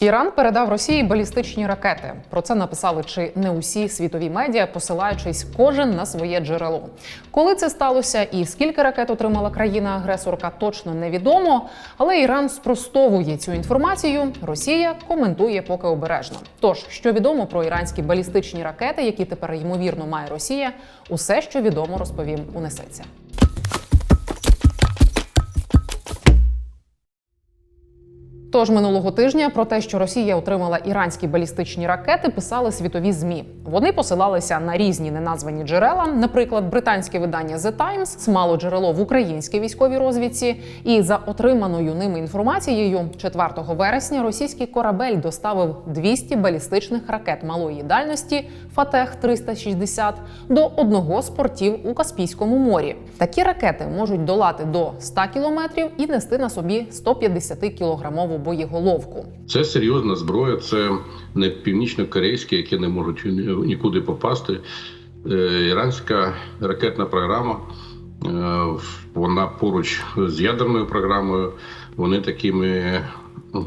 Іран передав Росії балістичні ракети. Про це написали чи не усі світові медіа, посилаючись кожен на своє джерело. Коли це сталося і скільки ракет отримала країна-агресорка, точно невідомо. Але Іран спростовує цю інформацію. Росія коментує поки обережно. Тож, що відомо про іранські балістичні ракети, які тепер ймовірно має Росія, усе, що відомо, розповім унесеться. Тож минулого тижня про те, що Росія отримала іранські балістичні ракети, писали світові змі. Вони посилалися на різні неназвані джерела. Наприклад, британське видання The Times мало джерело в українській військовій розвідці. І за отриманою ними інформацією, 4 вересня російський корабель доставив 200 балістичних ракет малої дальності Фатех 360 до одного з портів у Каспійському морі. Такі ракети можуть долати до 100 кілометрів і нести на собі 150 кілограмову боєголовку. Це серйозна зброя, це не північно-корейські, які не можуть нікуди попасти. Е, Іранська ракетна програма, е, вона поруч з ядерною програмою. Вони такими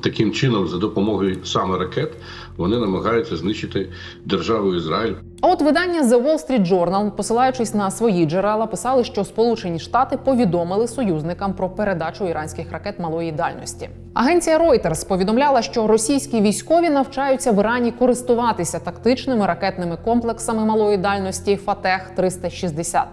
таким чином, за допомогою саме ракет, вони намагаються знищити державу Ізраїль. А от видання The Wall Street Journal, посилаючись на свої джерела, писали, що Сполучені Штати повідомили союзникам про передачу іранських ракет малої дальності. Агенція Reuters повідомляла, що російські військові навчаються в Ірані користуватися тактичними ракетними комплексами малої дальності Фатех 360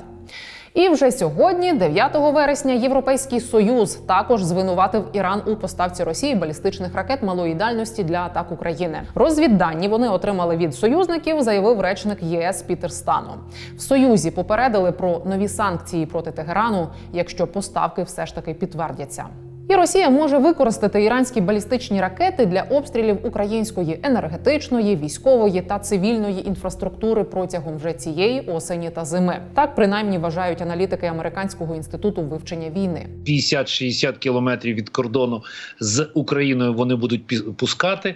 І вже сьогодні, 9 вересня, Європейський союз також звинуватив Іран у поставці Росії балістичних ракет малої дальності для атак України. Розвіддані вони отримали від союзників, заявив речник ЄС Пітер Стану. В союзі попередили про нові санкції проти Тегерану, якщо поставки все ж таки підтвердяться. І Росія може використати іранські балістичні ракети для обстрілів української енергетичної, військової та цивільної інфраструктури протягом вже цієї осені та зими. Так принаймні вважають аналітики американського інституту вивчення війни. 50-60 кілометрів від кордону з Україною вони будуть пускати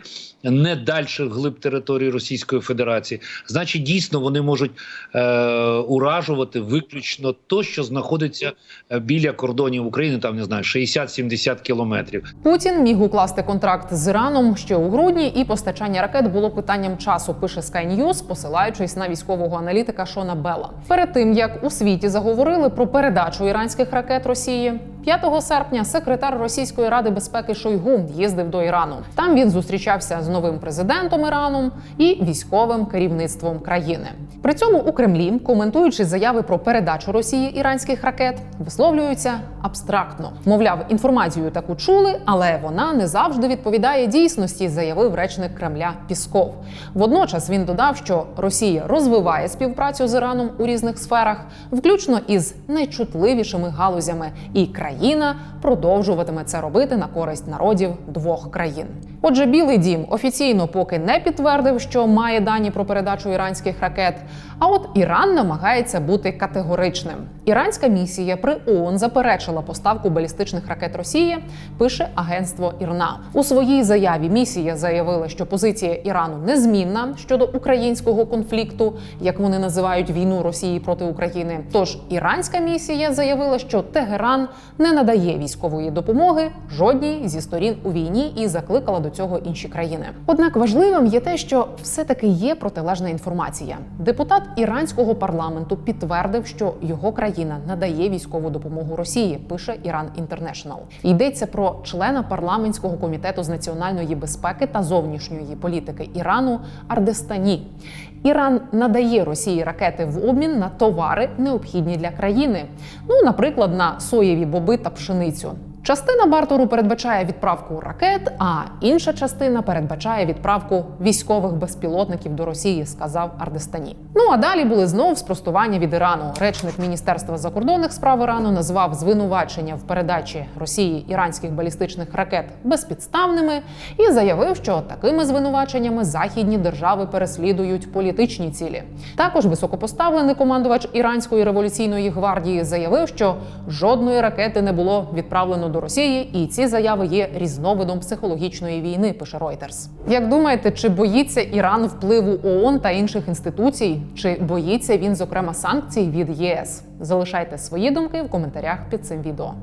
не далі глиб території Російської Федерації. Значить, дійсно вони можуть е, уражувати виключно то, що знаходиться е, біля кордонів України, там не знаю, 60-70 кілометрів. Путін міг укласти контракт з Іраном ще у грудні, і постачання ракет було питанням часу. Пише Sky News, посилаючись на військового аналітика Шона Белла. Перед тим як у світі заговорили про передачу іранських ракет Росії. 5 серпня секретар Російської ради безпеки Шойгу їздив до Ірану. Там він зустрічався з новим президентом Ірану і військовим керівництвом країни. При цьому у Кремлі, коментуючи заяви про передачу Росії іранських ракет, висловлюються абстрактно. Мовляв, інформацію таку чули, але вона не завжди відповідає дійсності, заявив речник Кремля Пісков. Водночас він додав, що Росія розвиває співпрацю з Іраном у різних сферах, включно із найчутливішими галузями, і країна продовжуватиме це робити на користь народів двох країн. Отже, Білий Дім офіційно поки не підтвердив, що має дані про передачу іранських ракет. А от Іран намагається бути категоричним. Іранська місія при ООН заперечила поставку балістичних ракет Росії. Пише агентство Ірна у своїй заяві. Місія заявила, що позиція Ірану незмінна щодо українського конфлікту, як вони називають війну Росії проти України. Тож іранська місія заявила, що Тегеран не надає військової допомоги жодній зі сторін у війні і закликала до цього інші країни. Однак важливим є те, що все-таки є протилежна інформація. Депутат іранського парламенту підтвердив, що його країна надає військову допомогу Росії. Пише Іран Інтернешнл. Йдеться про члена парламентського комітету з національної безпеки та зовнішньої політики Ірану Ардестані. Іран надає Росії ракети в обмін на товари, необхідні для країни. Ну, наприклад, на соєві боби та пшеницю. Частина бартеру передбачає відправку ракет, а інша частина передбачає відправку військових безпілотників до Росії, сказав Ардестані. Ну а далі були знов спростування від Ірану. Речник Міністерства закордонних справ Ірану назвав звинувачення в передачі Росії іранських балістичних ракет безпідставними і заявив, що такими звинуваченнями західні держави переслідують політичні цілі. Також високопоставлений командувач іранської революційної гвардії заявив, що жодної ракети не було відправлено до Росії, і ці заяви є різновидом психологічної війни. Пише Reuters. Як думаєте, чи боїться Іран впливу ООН та інших інституцій, чи боїться він, зокрема, санкцій від ЄС? Залишайте свої думки в коментарях під цим відео.